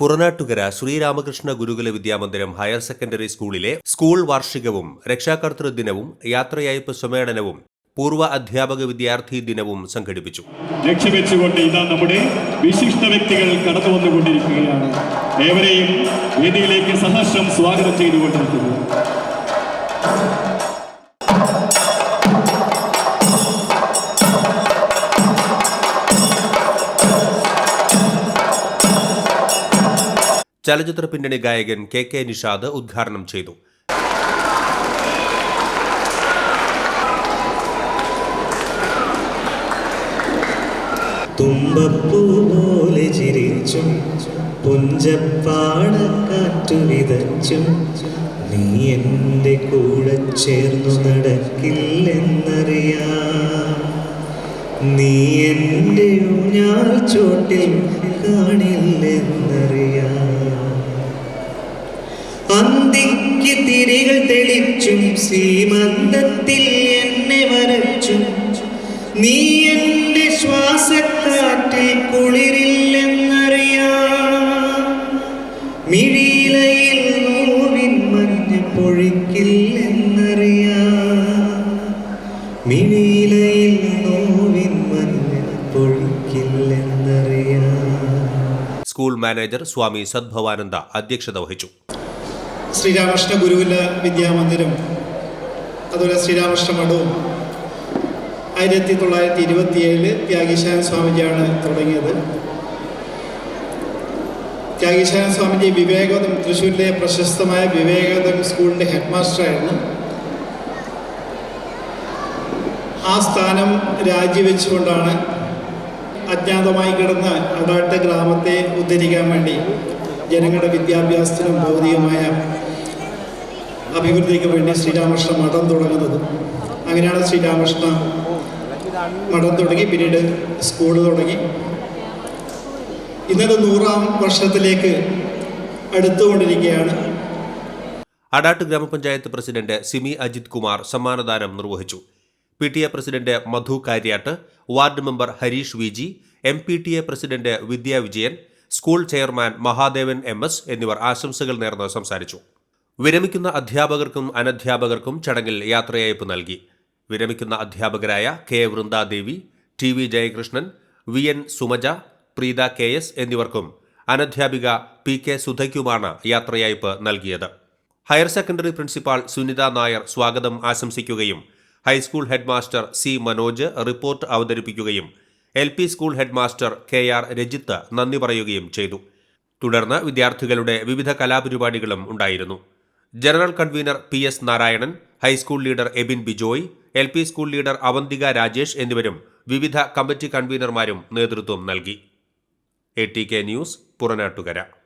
Puranattukara Sreeramakrishna Gurukula Vidyamandiram higher secondary സ്കൂളിലെ school വാർഷികവും രക്ഷാകർതൃ ദിനവും യാത്രയയപ്പ് സമ്മേളനവും പൂർവ അധ്യാപക വിദ്യാർത്ഥി ദിനവും സംഘടിപ്പിച്ചു. ലക്ഷ്യവെച്ചുകൊണ്ട് ഇതാ നമ്മുടെ വിശിഷ്ട വ്യക്തികൾ കടന്നു വന്നുകൊണ്ടിരിക്കുകയാണ്. ഏവരെയും വേദിയിലേക്ക് സഹർഷം സ്വാഗതം ചെയ്തുകൊണ്ടിരിക്കുന്നു. ചലച്ചിത്ര പിന്നണി ഗായകൻ കെ കെ നിഷാദ് ഉദ്ഘാടനം ചെയ്തു. തുമ്പപ്പൂ പോലെ ചിരിച്ചും പുഞ്ചപ്പാടക്കാറ്റു വിതച്ചും നീ എന്റെ കൂടെ ചേർന്നു നടക്കില്ലെന്നറിയാം. നീ എന്റെ ഞാൻ ചോട്ടിൽ കാണില്ലെന്നറിയാം. അന്തിക്ക് തിരികൾ തെളിച്ചും സീമന്തത്തിൽ എന്നെ വരച്ചും. നീ എന്റെ ശ്വാസക്കാറ്റിൽ കുളിരില്ലെന്നറിയാം. മിഴിയിലയിൽ നോവിൻ മഞ്ഞ പൊഴിക്കില്ലെന്നറിയാം. മിഴിയിലയിൽ സ്കൂൾ മാനേജർ സ്വാമി സദ്ഭവാനന്ദ അധ്യക്ഷത വഹിച്ചു. ശ്രീരാമകൃഷ്ണ ഗുരുവില വിദ്യാമന്ദിരം അതുപോലെ ശ്രീരാമകൃഷ്ണ മഠവും ആയിരത്തി തൊള്ളായിരത്തി ഇരുപത്തിയേഴിൽ ത്യാഗീശാന സ്വാമിജിയാണ് തുടങ്ങിയത്. ത്യാഗീശാന സ്വാമിജി വിവേകോദം തൃശ്ശൂരിലെ പ്രശസ്തമായ വിവേകോദം സ്കൂളിന്റെ ഹെഡ് മാസ്റ്ററായിരുന്നു ആ സ്ഥാനം രാജിവെച്ചുകൊണ്ടാണ് അജ്ഞാതമായി കിടന്ന അടാട്ട് ഗ്രാമത്തെ ഉദ്ധരിക്കാൻ വേണ്ടി ജനങ്ങളുടെ വിദ്യാഭ്യാസത്തിനും ഭൗതികമായ അഭിവൃദ്ധിക്ക് വേണ്ടി ശ്രീരാമകൃഷ്ണ മഠം തുടങ്ങുന്നത്. അങ്ങനെയാണ് ശ്രീരാമകൃഷ്ണ മഠം തുടങ്ങി പിന്നീട് സ്കൂൾ തുടങ്ങി. ഇന്നലെ നൂറാം വർഷത്തിലേക്ക് അടുത്തുകൊണ്ടിരിക്കുകയാണ്. അടാട്ട് ഗ്രാമപഞ്ചായത്ത് പ്രസിഡന്റ് സിമി അജിത് കുമാർ സമ്മാനദാനം നിർവഹിച്ചു. P T A president Madhu Karyattu ward member Harish V G M P T A president Vidya Vijayan school chairman Mahadevan M S എന്നിവർ ആശംസകൾ നേർന്ന് സംസാരിച്ചു. വിരമിക്കുന്ന അധ്യാപകർക്കും അനധ്യാപകർക്കും ചടങ്ങിൽ യാത്രയയപ്പ് നൽകി. വിരമിക്കുന്ന അധ്യാപകരായ K Vrindadevi T V Jayakrishnan V N Sumaja Preetha K S എന്നിവർക്കും അനധ്യാപിക പി കെ സുധയ്ക്കുമാണ് യാത്രയയപ്പ് നൽകിയത്. Higher secondary principal Sunitha Nair സ്വാഗതം ആശംസിക്കുകയും high school headmaster C Manoj report അവതരിപ്പിക്കുകയും L P school headmaster K R Rajith നന്ദി പറയുകയും ചെയ്തു. തുടർന്ന് വിദ്യാർത്ഥികളുടെ വിവിധ കലാപരിപാടികളും ഉണ്ടായിരുന്നു. General convener P S Narayanan high school leader Abin Bijoy L P school leader Avanthika Rajesh എന്നിവരും വിവിധ കമ്മിറ്റി കൺവീനർമാരും നേതൃത്വം നൽകി. A T K news Puranattukara.